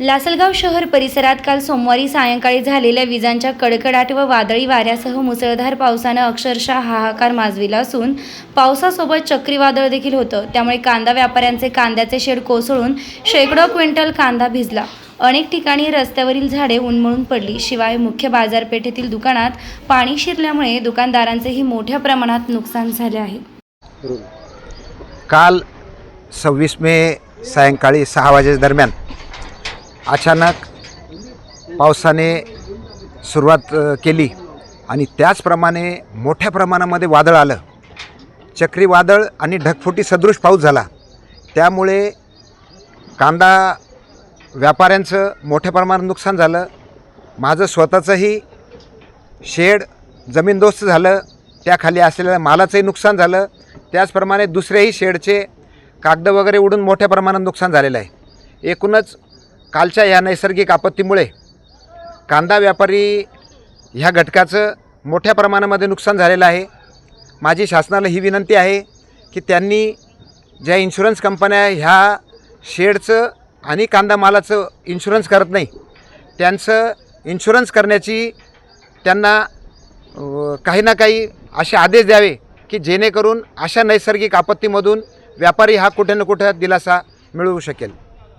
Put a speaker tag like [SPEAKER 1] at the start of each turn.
[SPEAKER 1] लासलगाव शहर परिसरात काल सोमवारी सायंकाळी झालेल्या विजांच्या कडकडाट व वादळी वाऱ्यासह मुसळधार पावसानं अक्षरशः हाहाकार माजविला असून पावसासोबत चक्रीवादळ देखील होतं. त्यामुळे कांदा व्यापाऱ्यांचे कांद्याचे शेड कोसळून शेकडो क्विंटल कांदा भिजला. अनेक ठिकाणी रस्त्यावरील झाडे उन्मळून पडली. शिवाय मुख्य बाजारपेठेतील दुकानात पाणी शिरल्यामुळे दुकानदारांचेही मोठ्या प्रमाणात नुकसान झाले आहे.
[SPEAKER 2] काल सव्वीस मे सायंकाळी सहा वाजेदरम्यान अचानक पावसाने सुरुवात केली आणि त्याचप्रमाणे मोठ्या प्रमाणामध्ये वादळ आलं. चक्रीवादळ आणि ढगफुटी सदृश पाऊस झाला. त्यामुळे कांदा व्यापाऱ्यांचं मोठ्या प्रमाणात नुकसान झालं. माझं स्वतःचंही शेड जमीनदोस्त झालं. त्याखाली असलेल्या मालाचंही नुकसान झालं. त्याचप्रमाणे दुसऱ्याही शेडचे कागद वगैरे उडून मोठ्या प्रमाणात नुकसान झालेलं आहे. एकूणच कालच्या या नैसर्गिक आपत्तीमुळे कांदा व्यापारी ह्या घटकाचं मोठ्या प्रमाणामध्ये नुकसान झालेलं आहे. माझी शासनाला ही विनंती आहे की त्यांनी ज्या इन्शुरन्स कंपन्या ह्या शेडचं आणि कांदा मालाचं इन्शुरन्स करत नाही त्यांचं इन्शुरन्स करण्याची त्यांना काही ना काही असे आदेश द्यावे की जेणेकरून अशा नैसर्गिक आपत्तीमधून व्यापारी हा कुठे ना कुठे दिलासा मिळवू शकेल.